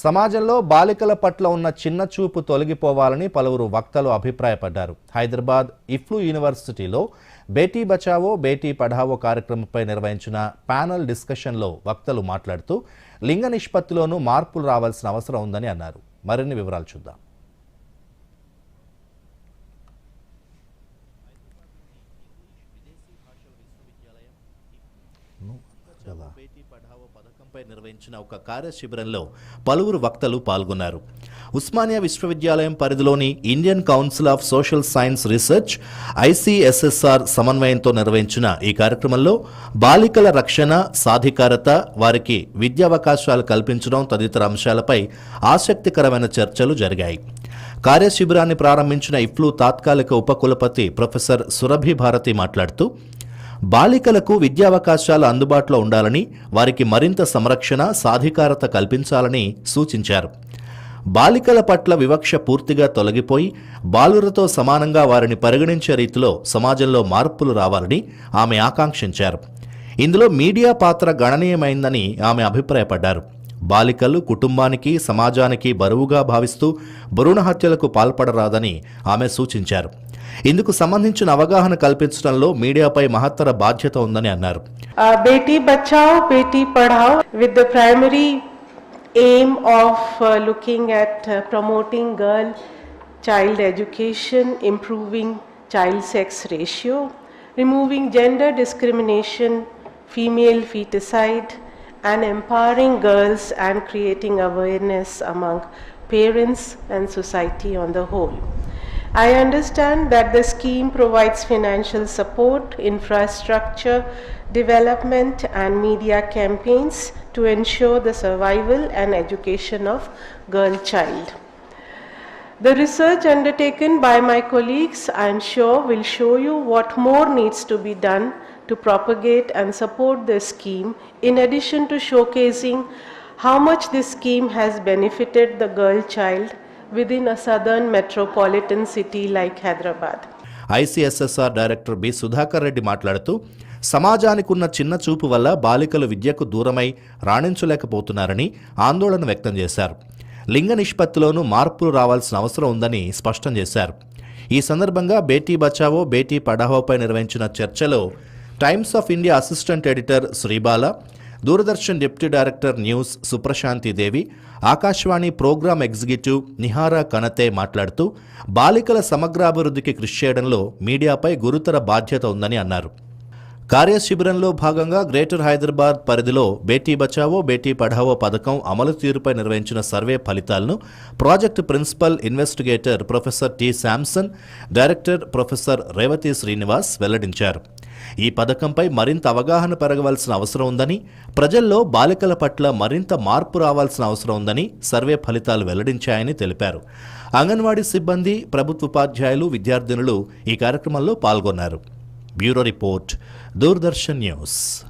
సమాజంలో బాలికల పట్ల ఉన్న చిన్న చూపు తొలగిపోవాలని పలువురు వక్తలు అభిప్రాయపడ్డారు. హైదరాబాద్ ఇఫ్లు యూనివర్సిటీలో బేటీ బచావో బేటీ పఢావో కార్యక్రమంపై నిర్వహించిన ప్యానల్ డిస్కషన్లో వక్తలు మాట్లాడుతూ లింగ నిష్పత్తిలోనూ మార్పులు రావాల్సిన అవసరం ఉందని అన్నారు. మరిన్ని వివరాలు చూద్దాం. బేటీ పఢావో పథకంపై నిర్వహించిన ఒక కార్యశిబిరంలో పలువురు వక్తలు పాల్గొన్నారు. ఉస్మానియా విశ్వవిద్యాలయం పరిధిలోని Indian council of social science research ICSSR సమన్వయంతో నిర్వహించిన ఈ కార్యక్రమంలో బాలికల రక్షణ సాధికారత వారికి విద్యావకాశాలు కల్పించడం తదితర అంశాలపై ఆసక్తికరమైన చర్చలు జరిగాయి. కార్యశిబిరాన్ని ప్రారంభించిన ఇఫ్లు తాత్కాలిక ఉపకులపతి ప్రొఫెసర్ సురభి భారతి మాట్లాడుతూ బాలికలకు విద్యావకాశాలు అందుబాటులో ఉండాలని వారికి మరింత సంరక్షణ సాధికారత కల్పించాలని సూచించారు. బాలికల పట్ల వివక్ష పూర్తిగా తొలగిపోయి బాలురతో సమానంగా వారిని పరిగణించే రీతిలో సమాజంలో మార్పులు రావాలని ఆమె ఆకాంక్షించారు. ఇందులో మీడియా పాత్ర గణనీయమైందని ఆమె అభిప్రాయపడ్డారు. బాలికలు కుటుంబానికి సమాజానికి బరువుగా భావిస్తూ భ్రూణ హత్యలకు పాల్పడరాదని ఆమె సూచించారు. ఇందుకు సంబంధించిన అవగాహన కల్పించడంలో మీడియాపై మహత్తర బాధ్యత ఉందని అన్నారు Uh, Beti Bachao, Beti Padhao, with the primary aim of uh, looking at uh, promoting girl child education, improving child sex ratio, removing gender discrimination, female feticide, and empowering girls and creating awareness among parents and society on the whole. I understand that the scheme provides financial support, infrastructure development, and media campaigns to ensure the survival and education of girl child. The research undertaken by my colleagues, I am sure, will show you what more needs to be done to propagate and support the scheme, in addition to showcasing how much this scheme has benefited the girl child within a southern metropolitan city like Hyderabad. ICSSR director B Sudhakar Reddy మాట్లాడుతూ సమాజానికి ఉన్న చిన్న చూపు వల్ల బాలికలు విద్యకు దూరమై రాణించలేకపోతున్నారని ఆందోళన వ్యక్తం చేశారు లింగ నిష్పత్తిలోనూ మార్పులు రావాల్సిన అవసరం ఉందని స్పష్టం చేశారు ఈ సందర్భంగా బేటీ బచావో బేటీ పడావోపై నిర్వహించిన చర్చలో Times of India assistant editor Sribala Doordarshan deputy director news Suprashanti Devi Akashvani programme executive Nihara Kanathe మాట్లాడుతూ బాలికల సమగ్రాభివృద్ధికి కృషి చేయడంలో మీడియాపై గురుతర బాధ్యత ఉందని అన్నారు. కార్యశిబిరంలో భాగంగా గ్రేటర్ హైదరాబాద్ పరిధిలో బేటీ బచావో బేటీ పఢావో పథకం అమలు తీరుపై నిర్వహించిన సర్వే ఫలితాలను project principal investigator professor T Samson director professor Revathi Srinivas వెల్లడించారు. ఈ పథకంపై మరింత అవగాహన పెరగవలసిన అవసరం ఉందని ప్రజల్లో బాలికల పట్ల మరింత మార్పు రావాల్సిన అవసరం ఉందని సర్వే ఫలితాలు వెల్లడించాయని తెలిపారు. అంగన్వాడీ సిబ్బంది ప్రభుత్వ ఉపాధ్యాయులు విద్యార్థినులు ఈ కార్యక్రమంలో పాల్గొన్నారు. Bureau report Doordarshan news.